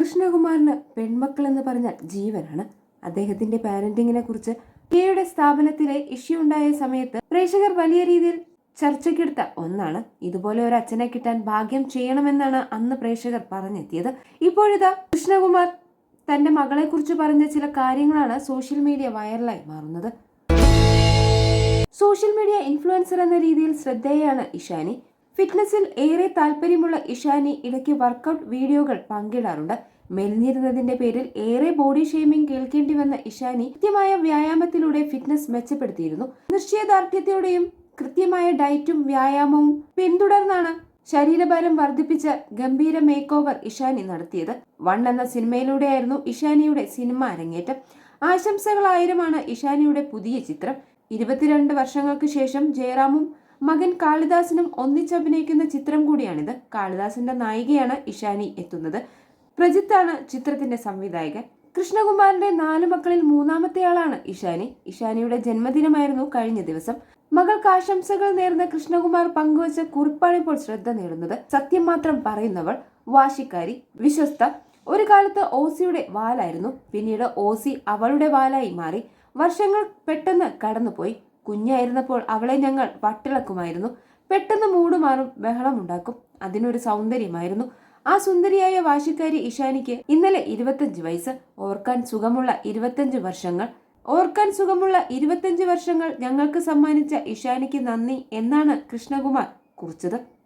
കൃഷ്ണകുമാറിന് പെൺമക്കൾ എന്ന് പറഞ്ഞാൽ ജീവനാണ്. അദ്ദേഹത്തിന്റെ പാരന്റിങ്ങിനെ കുറിച്ച് കെയുടെ സ്ഥാപനത്തിലെ ഇഷ്യൂ ഉണ്ടായ സമയത്ത് പ്രേക്ഷകർ വലിയ രീതിയിൽ ചർച്ചയ്ക്കെടുത്ത ഒന്നാണ്. ഇതുപോലെ ഒരു അച്ഛനെ കിട്ടാൻ ഭാഗ്യം ചെയ്യണമെന്നാണ് അന്ന് പ്രേക്ഷകർ പറഞ്ഞെത്തിയത്. ഇപ്പോഴിതാ കൃഷ്ണകുമാർ തന്റെ മകളെ കുറിച്ച് പറഞ്ഞ ചില കാര്യങ്ങളാണ് സോഷ്യൽ മീഡിയ വൈറലായി മാറുന്നത്. സോഷ്യൽ മീഡിയ ഇൻഫ്ലുവൻസർ എന്ന രീതിയിൽ ശ്രദ്ധേയാണ് ഇഷാനി. ഫിറ്റ്നസിൽ ഏറെ താല്പര്യമുള്ള ഇഷാനി ഇടയ്ക്ക് വർക്കൗട്ട് വീഡിയോകൾ പങ്കിടാറുണ്ട്. മെലിഞ്ഞിരുന്നതിന്റെ പേരിൽ ഏറെ ബോഡി ഷെയ്മിംഗ് കേൾക്കേണ്ടി വന്ന ഇഷാനി കൃത്യമായ വ്യായാമത്തിലൂടെ ഫിറ്റ്നസ് മെച്ചപ്പെടുത്തിയിരുന്നു. നിശ്ചയദാർഢ്യത്തോടെയും കൃത്യമായ ഡയറ്റും വ്യായാമവും പിന്തുടർന്നാണ് ശരീരഭാരം വർദ്ധിപ്പിച്ച ഗംഭീര മേക്ക് ഓവർ ഇഷാനി നടത്തിയത്. വൺ എന്ന സിനിമയിലൂടെയായിരുന്നു ഇഷാനിയുടെ സിനിമ അരങ്ങേറ്റം. ആശംസകളായിരമാണ് ഇഷാനിയുടെ പുതിയ ചിത്രം. ഇരുപത്തിരണ്ട് വർഷങ്ങൾക്ക് ശേഷം ജയറാമും മകൻ കാളിദാസനും ഒന്നിച്ചഭിനയിക്കുന്ന ചിത്രം കൂടിയാണിത്. കാളിദാസന്റെ നായികയാണ് ഇഷാനി എത്തുന്നത്. പ്രജിത്താണ് ചിത്രത്തിന്റെ സംവിധായകൻ. കൃഷ്ണകുമാറിന്റെ നാല് മക്കളിൽ മൂന്നാമത്തെയാളാണ് ഇഷാനി. ഇഷാനിയുടെ ജന്മദിനമായിരുന്നു കഴിഞ്ഞ ദിവസം. മകൾക്ക് ആശംസകൾ നേർന്ന കൃഷ്ണകുമാർ പങ്കുവച്ച കുറിപ്പാണിപ്പോൾ ശ്രദ്ധ നേടുന്നത്. സത്യം മാത്രം പറയുന്നവൾ വാശിക്കാരി വിശ്വസ്ത. ഒരു കാലത്ത് ഓസിയുടെ വാലായിരുന്നു. പിന്നീട് ഓസി അവളുടെ വാലായി മാറി. വർഷങ്ങൾ പെട്ടെന്ന് കടന്നുപോയി. കുഞ്ഞായിരുന്നപ്പോൾ അവളെ ഞങ്ങൾ വട്ടിളക്കുമായിരുന്നു. പെട്ടെന്ന് മൂടുമാറും ബഹളമുണ്ടാക്കും അതിനൊരു സൗന്ദര്യമായിരുന്നു. ആ സുന്ദരിയായ വാശിക്കാരി ഇഷാനിക്ക് ഇന്നലെ ഇരുപത്തഞ്ച് വയസ്സ്. ഓർക്കാൻ സുഖമുള്ള ഇരുപത്തഞ്ച് വർഷങ്ങൾ. ഓർക്കാൻ സുഖമുള്ള ഇരുപത്തഞ്ച് വർഷങ്ങൾ ഞങ്ങൾക്ക് സമ്മാനിച്ച ഇഷാനിക്ക് നന്ദി എന്നാണ് കൃഷ്ണകുമാർ കുറിച്ചത്.